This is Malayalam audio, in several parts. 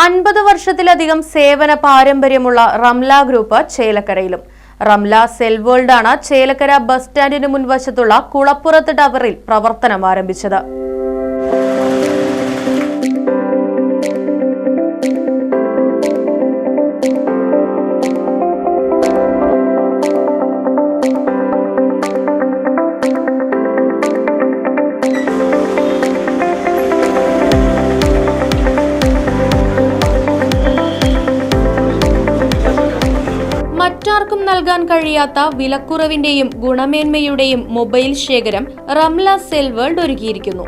അൻപത് വർഷത്തിലധികം സേവന പാരമ്പര്യമുള്ള റംല ഗ്രൂപ്പ് ചേലക്കരയിലും. റംല സെൽ വേൾഡാണ് ചേലക്കര ബസ് സ്റ്റാൻഡിന് മുൻവശത്തുള്ള കുളപ്പുറത്ത് ടവറിൽ പ്രവർത്തനം ആരംഭിച്ചത്. നൽകാൻ കഴിയാത്ത വിലക്കുറവിന്റെയും ഗുണമേന്മയുടെയും മൊബൈൽ ശേഖരം റംല സെൽ വേൾഡ് ഒരുക്കിയിരിക്കുന്നു.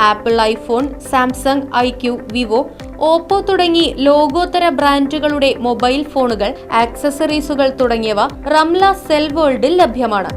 Apple iPhone Samsung iQOO Vivo Oppo തുടങ്ങി ലോകോത്തര ബ്രാൻഡുകളുടെ മൊബൈൽ ഫോണുകൾ ആക്സസറീസുകൾ തുടങ്ങിയവ റംല സെൽ വേൾഡിൽ ലഭ്യമാണ്.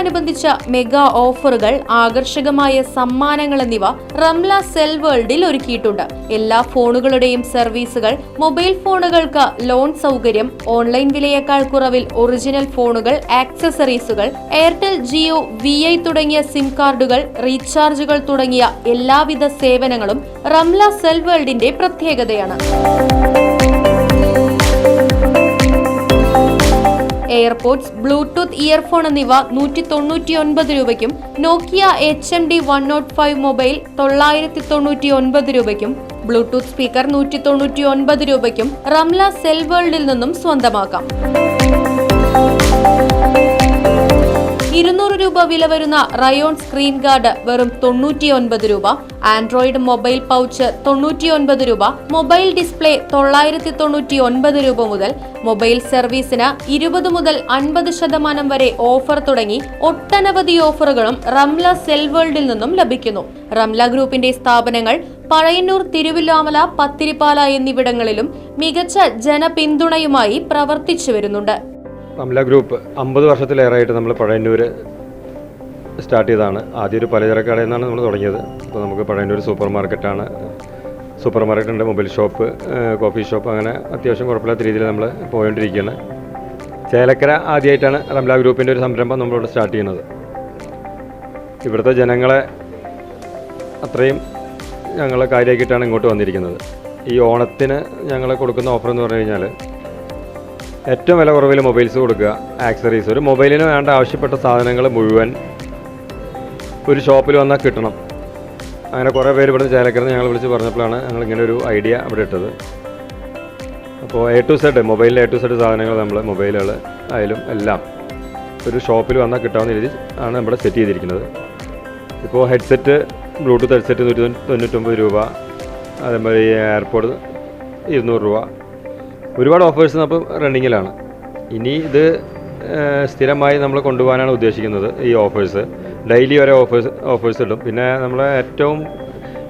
ഓണത്തോടനുബന്ധിച്ച മെഗാ ഓഫറുകൾ ആകർഷകമായ സമ്മാനങ്ങൾ എന്നിവ റംല സെൽ വേൾഡിൽ ഒരുക്കിയിട്ടുണ്ട്. എല്ലാ ഫോണുകളുടെയും സർവീസുകൾ മൊബൈൽ ഫോണുകൾക്ക് ലോൺ സൗകര്യം ഓൺലൈൻ വിലയേക്കാൾ കുറവിൽ ഒറിജിനൽ ഫോണുകൾ ആക്സസറീസുകൾ എയർടെൽ ജിയോ വി ഐ തുടങ്ങിയ സിം കാർഡുകൾ റീചാർജുകൾ തുടങ്ങിയ എല്ലാവിധ സേവനങ്ങളും റംല സെൽ വേൾഡിന്റെ പ്രത്യേകതയാണ്. എയർപോർട്സ് ബ്ലൂടൂത്ത് ഇയർഫോൺ എന്നിവ നൂറ്റി തൊണ്ണൂറ്റി ഒൻപത് രൂപയ്ക്കും Nokia H M D one note five mobile തൊള്ളായിരത്തി തൊണ്ണൂറ്റി ഒൻപത് രൂപയ്ക്കും ബ്ലൂടൂത്ത് സ്പീക്കർ നൂറ്റി തൊണ്ണൂറ്റി ഒൻപത് രൂപയ്ക്കും റംല സെൽ വേൾഡിൽ നിന്നും സ്വന്തമാക്കാം. വില വരുന്ന റയോൺ സ്ക്രീൻ ഗാർഡ് വെറും തൊണ്ണൂറ്റിയൊൻപത് രൂപ. ആൻഡ്രോയിഡ് മൊബൈൽ പൗച്ച് തൊണ്ണൂറ്റിയൊൻപത് രൂപ. മൊബൈൽ ഡിസ്പ്ലേ തൊള്ളായിരത്തി തൊണ്ണൂറ്റി ഒൻപത് രൂപ മുതൽ മൊബൈൽ സർവീസിന് ഇരുപത് മുതൽ അൻപത് ശതമാനം വരെ ഓഫർ തുടങ്ങി ഒട്ടനവധി ഓഫറുകളും റംല സെൽ വേൾഡിൽ നിന്നും ലഭിക്കുന്നു. റംല ഗ്രൂപ്പിന്റെ സ്ഥാപനങ്ങൾ പഴയന്നൂർ തിരുവില്ലാമല പത്തിരിപ്പാല എന്നിവിടങ്ങളിലും മികച്ച ജനപിന്തുണയുമായി പ്രവർത്തിച്ചു വരുന്നുണ്ട്. റംല ഗ്രൂപ്പ് അമ്പത് വർഷത്തിലേറെയായിട്ട് നമ്മൾ പഴയന്നൂർ സ്റ്റാർട്ട് ചെയ്തതാണ്. ആദ്യം ഒരു പലചരക്ക് കടയിൽ നിന്നാണ് നമ്മൾ തുടങ്ങിയത്. അപ്പോൾ നമുക്ക് പഴയന്നൂർ സൂപ്പർ മാർക്കറ്റാണ്. സൂപ്പർ മാർക്കറ്റ് ഉണ്ട് മൊബൈൽ ഷോപ്പ് കോഫി ഷോപ്പ് അങ്ങനെ അത്യാവശ്യം കുഴപ്പമില്ലാത്ത രീതിയിൽ നമ്മൾ പോയിക്കൊണ്ടിരിക്കുകയാണ് ചേലക്കര ആദ്യമായിട്ടാണ് റംല ഗ്രൂപ്പിന്റെ ഒരു സംരംഭം നമ്മളിവിടെ സ്റ്റാർട്ട് ചെയ്യുന്നത്. ഇവിടുത്തെ ജനങ്ങളെ അത്രയും ഞങ്ങൾ കാര്യമാക്കിയിട്ടാണ് ഇങ്ങോട്ട് വന്നിരിക്കുന്നത്. ഈ ഓണത്തിന് ഞങ്ങൾ കൊടുക്കുന്ന ഓഫർ എന്ന് പറഞ്ഞു കഴിഞ്ഞാൽ ഏറ്റവും വില കുറവിൽ മൊബൈൽസ് കൊടുക്കുക ആക്സറീസ് ഒരു മൊബൈലിന് വേണ്ട ആവശ്യപ്പെട്ട സാധനങ്ങൾ മുഴുവൻ ഒരു ഷോപ്പിൽ വന്നാൽ കിട്ടണം. അങ്ങനെ കുറേ പേര് ഇവിടുന്ന് ചേലക്കരന്ന് ഞങ്ങൾ വിളിച്ച് പറഞ്ഞപ്പോഴാണ് ഞങ്ങൾ ഇങ്ങനെ ഒരു ഐഡിയ ഇവിടെ ഇട്ടത്. അപ്പോൾ എ ടു സെഡ് മൊബൈലിൽ എ ടു സെഡ് സാധനങ്ങൾ നമ്മൾ മൊബൈലുകൾ ആയാലും എല്ലാം ഒരു ഷോപ്പിൽ വന്നാൽ കിട്ടാവുന്ന രീതിയിൽ ആണ് നമ്മുടെ സെറ്റ് ചെയ്തിരിക്കുന്നത്. ഇപ്പോൾ ഹെഡ്സെറ്റ് ബ്ലൂടൂത്ത് ഹെഡ്സെറ്റ് നൂറ്റി തൊണ്ണൂറ്റൊമ്പത് രൂപ അതേമാതിരി എയർപോർട്ട് ഇരുന്നൂറ് രൂപ. ഒരുപാട് ഓഫേഴ്സ് അപ്പം റണ്ണിങ്ങിലാണ് ഇനി ഇത് സ്ഥിരമായി നമ്മൾ കൊണ്ടുപോകാനാണ് ഉദ്ദേശിക്കുന്നത് ഈ ഓഫേഴ്സ് ഡെയിലി വരെ ഓഫേഴ്സ് ഓഫേഴ്സ് ഇടും. പിന്നെ നമ്മളെ ഏറ്റവും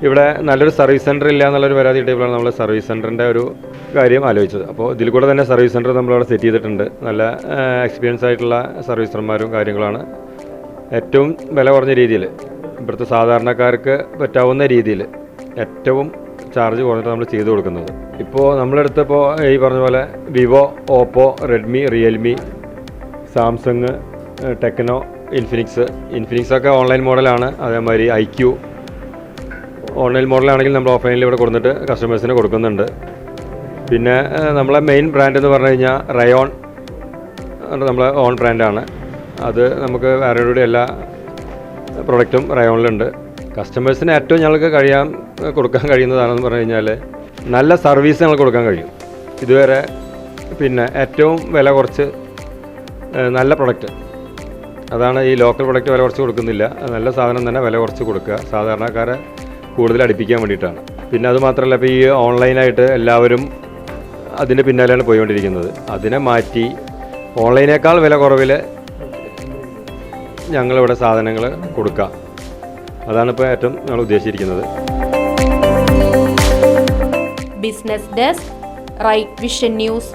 ഇവിടെ നല്ലൊരു സർവീസ് സെന്റർ ഇല്ല എന്നുള്ളൊരു പരാതി കിട്ടിയപ്പോഴാണ് നമ്മൾ സർവീസ് സെന്ററിന്റെ ഒരു കാര്യം ആലോചിച്ചത്. അപ്പോൾ ഇതിൽ കൂടെ തന്നെ സർവീസ് സെന്റർ നമ്മളവിടെ സെറ്റ് ചെയ്തിട്ടുണ്ട്. നല്ല എക്സ്പീരിയൻസ് ആയിട്ടുള്ള സർവീസർമാരും കാര്യങ്ങളാണ്. ഏറ്റവും വില കുറഞ്ഞ രീതിയിൽ ഇവിടുത്തെ സാധാരണക്കാർക്ക് പറ്റാവുന്ന രീതിയിൽ ഏറ്റവും ചാർജ് കുറഞ്ഞിട്ട് നമ്മൾ ചെയ്തു കൊടുക്കുന്നത്. ഇപ്പോൾ നമ്മളെടുത്തപ്പോൾ ഈ പറഞ്ഞ പോലെ Vivo Oppo Redmi Realme Samsung Tecno Infinix Infinix ഒക്കെ ഓൺലൈൻ മോഡലാണ് അതേമാതിരി ഐ ക്യു ഓൺലൈൻ മോഡലാണെങ്കിൽ നമ്മൾ ഓഫ്ലൈനിൽ ഇവിടെ കൊടുത്തിട്ട് കസ്റ്റമേഴ്സിന് കൊടുക്കുന്നുണ്ട്. പിന്നെ നമ്മളെ മെയിൻ ബ്രാൻഡ് എന്ന് പറഞ്ഞു കഴിഞ്ഞാൽ റയോൺ നമ്മളെ ഓൺ ബ്രാൻഡാണ് അത് നമുക്ക് വേറെ എല്ലാ പ്രൊഡക്റ്റും റയോണിലുണ്ട് കസ്റ്റമേഴ്സിന് ഏറ്റവും ഞങ്ങൾക്ക് കഴിയാൻ കൊടുക്കാൻ കഴിയുന്നതാണെന്ന് പറഞ്ഞു കഴിഞ്ഞാൽ നല്ല സർവീസ് ഞങ്ങൾ കൊടുക്കാൻ കഴിയും. ഇതുവരെ പിന്നെ ഏറ്റവും വില കുറച്ച് നല്ല പ്രൊഡക്റ്റ് അതാണ് ഈ ലോക്കൽ പ്രൊഡക്റ്റ് വില കുറച്ച് കൊടുക്കുന്നില്ല. നല്ല സാധനം തന്നെ വില കുറച്ച് കൊടുക്കുക. സാധാരണക്കാരെ കൂടുതൽ അടുപ്പിക്കാൻ വേണ്ടിയിട്ടാണ്. പിന്നെ അത് മാത്രമല്ല ഇപ്പോൾ ഈ ഓൺലൈനായിട്ട് എല്ലാവരും അതിന്റെ പിന്നാലെയാണ് പോയിക്കൊണ്ടിരിക്കുന്നത്. അതിനെ മാറ്റി ഓൺലൈനേക്കാൾ വില കുറവിൽ ഞങ്ങളിവിടെ സാധനങ്ങൾ കൊടുക്കാം അതാണ് ഇപ്പോൾ ഏറ്റവും ഞങ്ങൾ ഉദ്ദേശിച്ചിരിക്കുന്നത്. Business desk Right Vision news